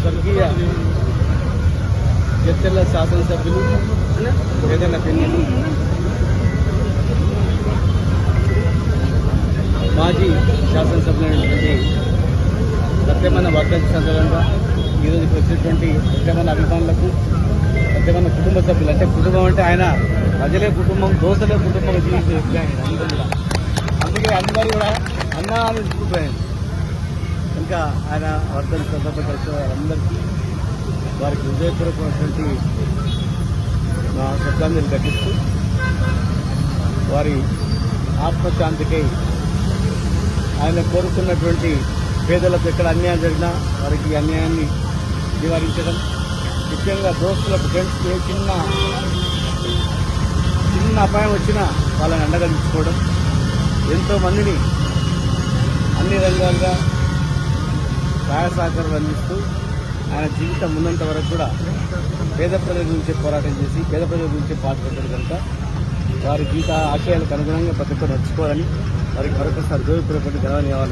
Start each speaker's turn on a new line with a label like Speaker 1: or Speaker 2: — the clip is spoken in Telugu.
Speaker 1: స్వర్గీయ జత్తెల్ల శాసనసభ్యులు ఏదైనా పెళ్ళి మాజీ శాసనసభ్యులైనటువంటి సత్యమైన వర్ధంతి సందర్భంగా ఈరోజు వచ్చినటువంటి సత్యమైన అభిమానులకు సత్యమైన కుటుంబ సభ్యులు అంటే కుటుంబం అంటే ఆయన ప్రజలే కుటుంబం దోసలే కుటుంబం జీవించే వ్యక్తి ఆయన అందుకే అందరూ కూడా అన్న అని ఇంకా ఆయన వర్ధన సందర్భంగా కలిసిన వారందరికీ వారికి హృదయపూర్వకమైనటువంటి నా శ్రద్ధాంజలి ఘటిస్తూ వారి ఆత్మశాంతికై ఆయన కోరుకున్నటువంటి పేదలకు ఎక్కడ అన్యాయం జరిగినా వారికి అన్యాయాన్ని నివారించడం. ముఖ్యంగా దోస్తులకు ఫ్రెండ్స్కి ఏ చిన్న చిన్న అపాయం వచ్చినా వాళ్ళని అండగలించుకోవడం. ఎంతోమందిని అన్ని రంగాలుగా సహాయ సహకారాలు అందిస్తూ ఆయన జీవితం ఉన్నంత వరకు కూడా పేద ప్రజల గురించి పోరాటం చేసి పేద ప్రజల గురించి పాటుపడ్డారు కనుక వారి జీవిత ఆశయాలకు అనుగుణంగా ప్రతి ఒక్కరు నడుచుకోవాలని వారికి మరొకసారి గౌరవపూర్వక ఘనమైన